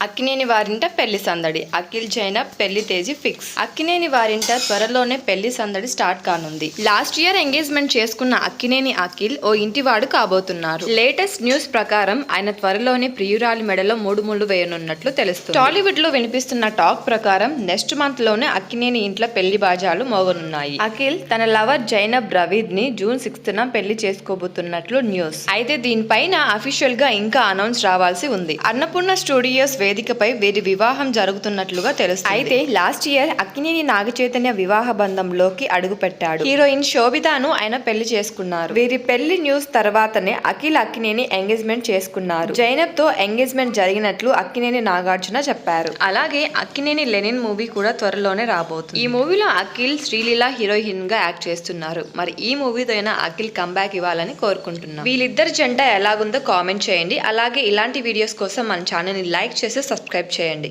అక్కినేని వారింట పెళ్ళి సందడి. అఖిల్ జైనబ్ పెళ్ళి తేజీ ఫిక్స్. అక్కినేని వారింట త్వరలోనే పెళ్ళి సందడి స్టార్ట్ కానుంది. లాస్ట్ ఇయర్ ఎంగేజ్మెంట్ చేసుకున్న అక్కినేని అఖిల్ ఓ ఇంటివాడు కాబోతున్నారు. లేటెస్ట్ న్యూస్ ప్రకారం ఆయన త్వరలోనే ప్రియురాలి మెడలో మూడు ముళ్ళు వేయనున్నట్లు తెలుస్తుంది. టాలీవుడ్లో వినిపిస్తున్న టాక్ ప్రకారం నెక్స్ట్ మంత్లోనే అక్కినేని ఇంట్లో పెళ్ళి బాజాలు మోగనున్నాయి. అఖిల్ తన లవర్ జైనబ్ రవీద్ని జూన్ సిక్స్త్ న పెళ్ళి చేసుకోబోతున్నట్లు న్యూస్. అయితే దీనిపైన అఫీషియల్గా ఇంకా అనౌన్స్ రావాల్సి ఉంది. అన్నపూర్ణ స్టూడియోస్ వేదికపై వీరి వివాహం జరుగుతున్నట్లుగా తెలుస్తుంది. అయితే లాస్ట్ ఇయర్ అక్కినేని నాగ చైతన్య వివాహ బంధంలోకి అడుగు పెట్టాడు హీరోయిన్ శోభితాను ఆయన పెళ్ళి చేసుకున్నారు. వీరి పెళ్ళి న్యూస్ తర్వాతనే అఖిల్ అక్కినేని ఎంగేజ్మెంట్ చేసుకున్నారు. జైనబ్తో ఎంగేజ్మెంట్ జరిగినట్లు అక్కినేని నాగార్జున చెప్పారు. అలాగే అక్కినేని లెనిన్ మూవీ కూడా త్వరలోనే రాబోతుంది. ఈ మూవీలో అఖిల్ శ్రీలీల హీరోయిన్గా యాక్ట్ చేస్తున్నారు. మరి ఈ మూవీతో అయినా అఖిల్ కంబ్యాక్ ఇవ్వాలని కోరుకుంటున్నాం. వీళ్ళిద్దరి జంట ఎలాగుందో కామెంట్ చేయండి. అలాగే ఇలాంటి వీడియోస్ కోసం మన ఛానల్ని లైక్ చేసి సబ్స్క్రైబ్ చేయండి.